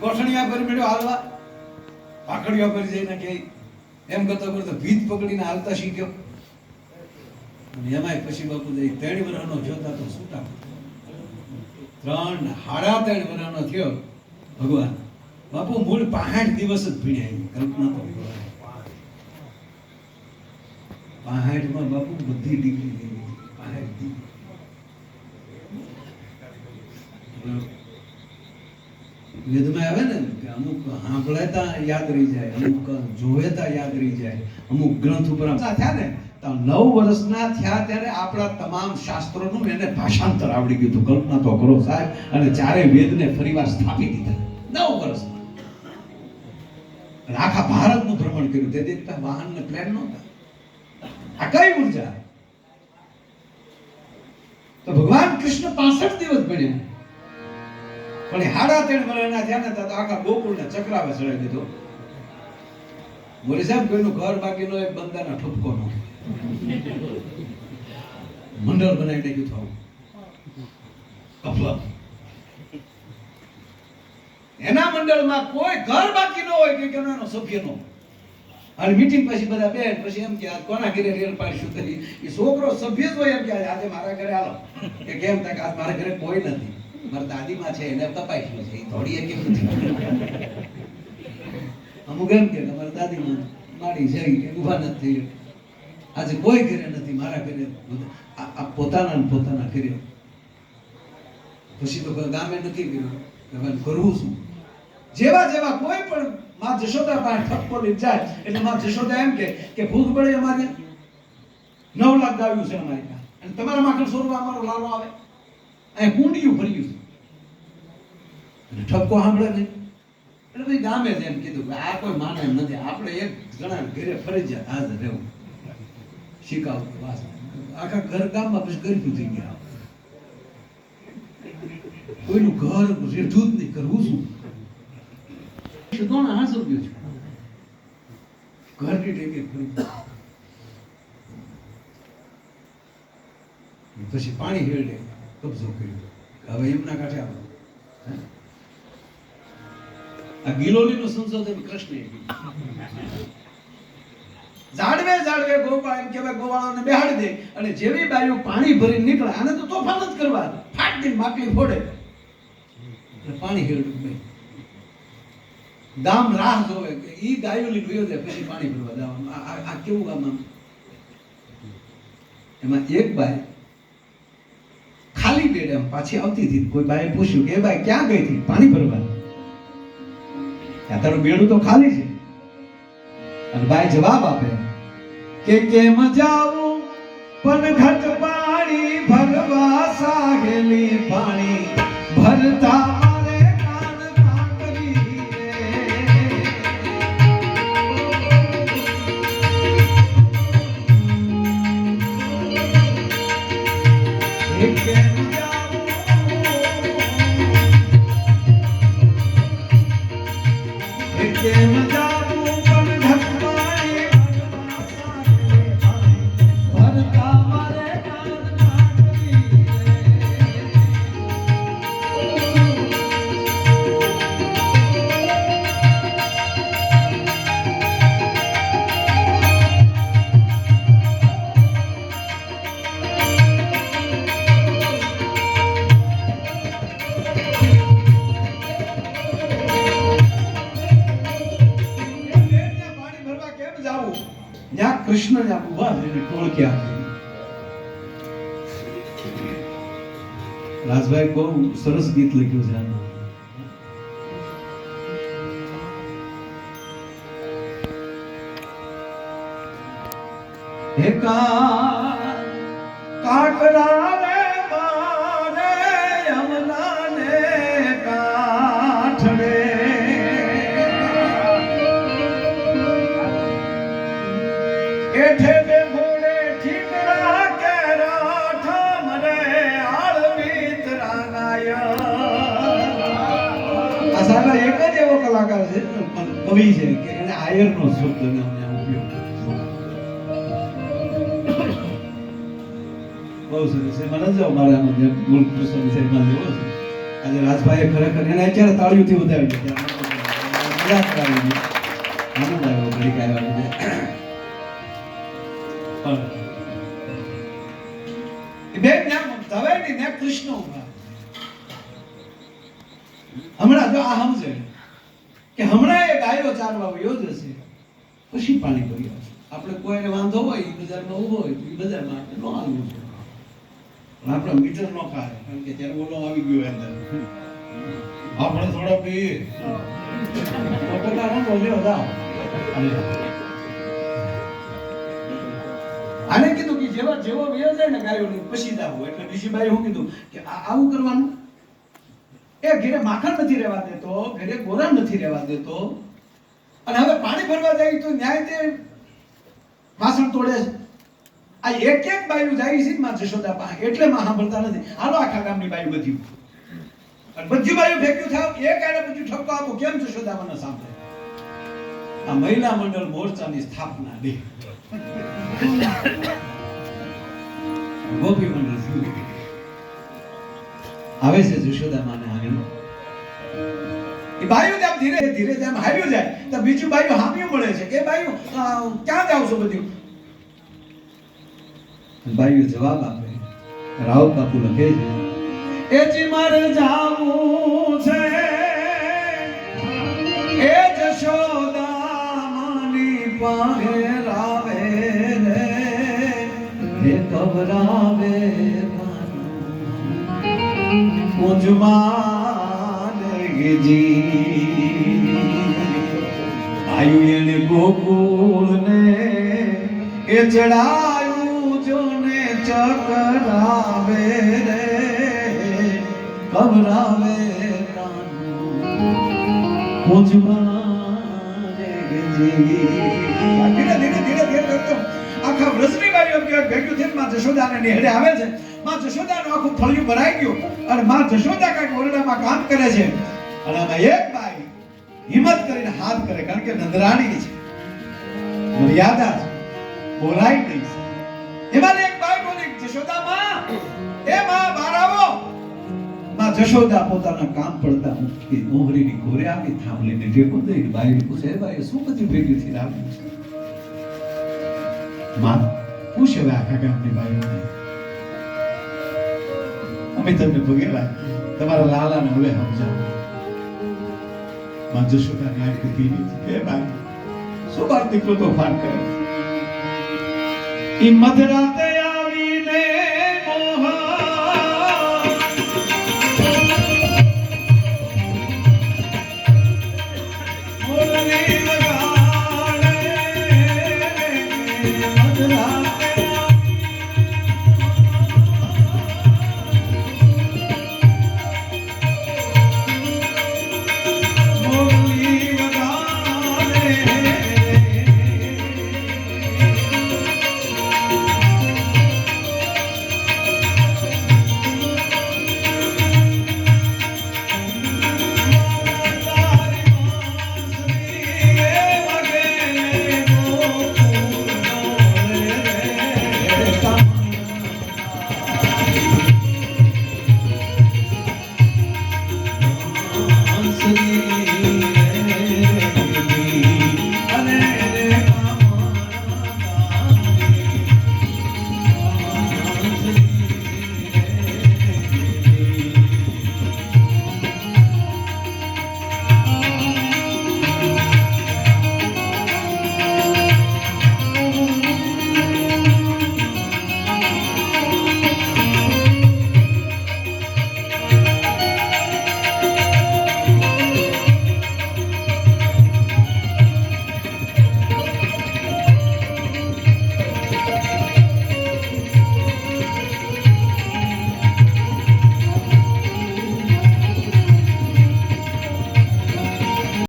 કોઠણિયા પર મેળ્યો હાલવા. પાકડીઓ પર જઈને કે એમ કરતો કરતો ભીત પકડીને હાલતા શીખ્યો. અને એમાંય પછી બાપુ જઈ ત્રણ વર્ષનો જોતા તો છૂટા ત્રણ હાડા ત્રણ વર્ષનો થયો. ભગવાન, બાપુ મૂળ પાંઠ દિવસ જ ભીણ્યા કલ્પના તો કરો. પાંઠમાં બાપુ બધી ડિગ્રી લઈ લીધી પાંઠ ડિગ્રી વેદમાં આવે ને કે અમુક સાંભળેતા યાદ રહી જાય, અમુક જોવેતા યાદ રહી જાય, અમુક ગ્રંથ ઉપર થયા ને નવ વર્ષના થયા ત્યારે આપણા તમામ શાસ્ત્રોનું એને ભાષાંતર આવડી ગયું હતું. કલ્પના તો કરો સાહેબ, અને ચારે વેદને ફરીવાર સ્થાપી દીધા, નવ વર્ષમાં. આખા ભારતનું ભ્રમણ કર્યું. તે દેખતા વાહન ને પ્લેન નહોતા. આ કઈ ઊર્જા? તો ભગવાન કૃષ્ણ 65 દિવસ ભણ્યા. પણ હાડા ત્રણ વર્ષના થયા ને તો આખા ગોકુળને ચક્રાવે ચડાવી દીધો. મોરી સાહેબ કોઈનું ઘર બાકીનો એક બંદાના ઠપકો નો મંડળ બનાવી નાખ્યું થાવું કફલા એના મંડળમાં કોઈ ઘર બાકી ન હોય કે કેનો એનો સભ્ય નો અને મીટિંગ પછી બધા બે પછી એમ કે, આ કોના ઘરે રેલ પાડીશું? તરી ઈ છોકરો સભ્ય જ હોય એમ કે આજે મારા ઘરે આવો કે કેમ તક આજ મારા ઘરે કોઈ નથી. મારા દાદીમાં છે, એને તપાઈશું છે થોડી એક અમુક એમ કે મારા દાદીમાં માડી છે કે ઊભા નથી આજે કોઈ ઘરે નથી, મારા ઘરે પોતાના પોતાના ઘરે. પછી તો ગામે નથી કર્યું કરવું શું? જેવા જેવા કોઈ પણ માં જશોદા પાસે ઠપકો લઈ જાય, એટલે માં જશોદા એમ કે કે ભૂખ પડે અમારે નવ લાખ ગાવ્યું છે અમારી અને તમારા માખણ સ્વરૂપ અમારો લાલો આવે. અહીં કુંડિયું અને ઠપકો સાંભળે નહીં. એટલે પછી ગામે જ એમ કીધું કે આ કોઈ માને એમ નથી. આપણે એક જણા ઘરે ફરજિયાત હાજર રહેવું. શીખાવતું વાસ આખા ઘર ગામમાં પછી ગરીબ થઈ ગયા. કોઈનું ઘર રેઠું જ નહીં. કરવું શું? શોધવાના હાથ રૂપિયો છું? ઘરની ટેકે પછી પાણી હેરડે કબજો કર્યો. હવે એમના કાંઠે હે? આ ગિલોલીનું સંશોધન કૃષ્ણએ ઝાડવે ઝાડવે ગોપાળ એમ કહેવાય ગોવાળોને બેહાડી દે. અને જેવી બાયું પાણી ભરી નીકળે, આને તો તોફાન જ કરવા ફાટ દે માટલી ફોડે. એટલે પાણી હેરડું નહીં ગામ રાહ જોવે કે ઈ ગાયો લઈને વયો પછી પાણી ભરવા જવાનું. આ કેવું ગામ આમ? એમાં એક બાઈ ખાલી બેડ એમ પાછી આવતી હતી. કોઈ બાઈએ પૂછ્યું કે બાઈ ક્યાં ગઈ હતી? પાણી ભરવા? ત્યાં તારું બેડું તો ખાલી છે. અને ભાઈ જવાબ આપે કે કેમ જાવું પણ ઘટ પાણી ભરવા સાગેલી પાણી ભરતા થઈને ટોળક્યા રાજભાઈ બહુ સરસ ગીત લખ્યું છે આનું. હે આ એક જ એવો કલાકાર છે કવિ છે કે એને આયરનો શબ્દનો ઉપયોગ બહુ સરસ. મને જો મારા મૂળ કૃષ્ણ સાહેબમાં જેવો છે. આજે રાજભાઈએ ખરેખર એને અત્યારે તાળીઓથી વધાવી દીધા. મજા દીધી. આનંદ આવ્યો ઘડીક આવ્યા પણ બેન ત્યાં ધવાય ને કૃષ્ણ ઊભા હમણાં જો આ સમજે કે હમણાં ગાયો ચારવા વયો જશે પછી પાણી ભરી આવશે. આપણે કોઈને વાંધો હોય એ બજારમાં ઊભો હોય, તો એ બજારમાં આપણે ન આવવું છે પણ આપણે મીટર નો કાઢે કારણ કે ત્યારે ઓલો આવી ગયો અંદર આપણે થોડા પીએ. તો પેલા રંગો લ્યો આને કીધું કે જેવા જેવો વ્યવ જાય ને ગાયોની, પછી દાવું. એટલે બીજી બાઈ કીધું કે આવું કરવાનું? એ ઘરે માખણ નથી રહેવા દેતો, ઘરે ગોરા નથી રહેવા દેતો. અને હવે પાણી ભરવા જાય તો ન્યાય તે વાસણ તોડે છે. આ એક એક બાયું જાય છે માં જશોદા પા, એટલે માં સાંભળતા નથી. હાલો આખા ગામની બાયું બધી. અને બધી બાયું ભેગ્યું થાવ, એક આને બધું ઠપકો આપો. કેમ જશોદા મને સાંભળે? આ મહિલા મંડળ મોરચાની સ્થાપના દે ગોપી મંડળ આવે છે જશોદા માને. એ બાયું જેમ ધીરે ધીરે તેમ હાર્યું જાય. તો બીજું બાયું હામ્યું મળે છે કે બાયું ક્યાં જાવ છો બધું? બાયું જવાબ આપે. રાવ બાપુ લખે છે એ જી મારે જાવું છે. એ જશોદા માની પાસે રાવે રે. હે કબરાવે મુજમાં ધીરે ધીરે ધીરે આખા વ્રજની બારીઓ કહેવાય ભેગ્યું થઈને માં જશોદાને નિહળે આવે છે. માં જશોદાનું આખું ફળિયું ભરાઈ ગયું અને માં જશોદા કાંઈક ઓરડામાં કામ કરે છે. અને આમાં એક બાઈ હિંમત કરીને હાથ કરે, કારણ કે નંદરાણી છે. મર્યાદા છે. બોલાય નહીં એમાં એક બાઈ બોલી જશોદા માં એ માં બહારમાં જશોદા પોતાના કામ પડતા મૂકી મોહરીની ઘોરે આવી થાંભલીને ટેકો દઈને બાઈને પૂછે, "એ બાઈ શું બધું ભેગું થઈને આવ્યું છે? માં પૂછે, હવે આખા ગામની બાઈઓને અમે તમને પગે તમારા લાલાને હવે સમજાવો. માં જશોદા કાંઈ કીધી નથી એ બાઈ શું બાર દીકરો તોફાન કરે ઈ મધરાતે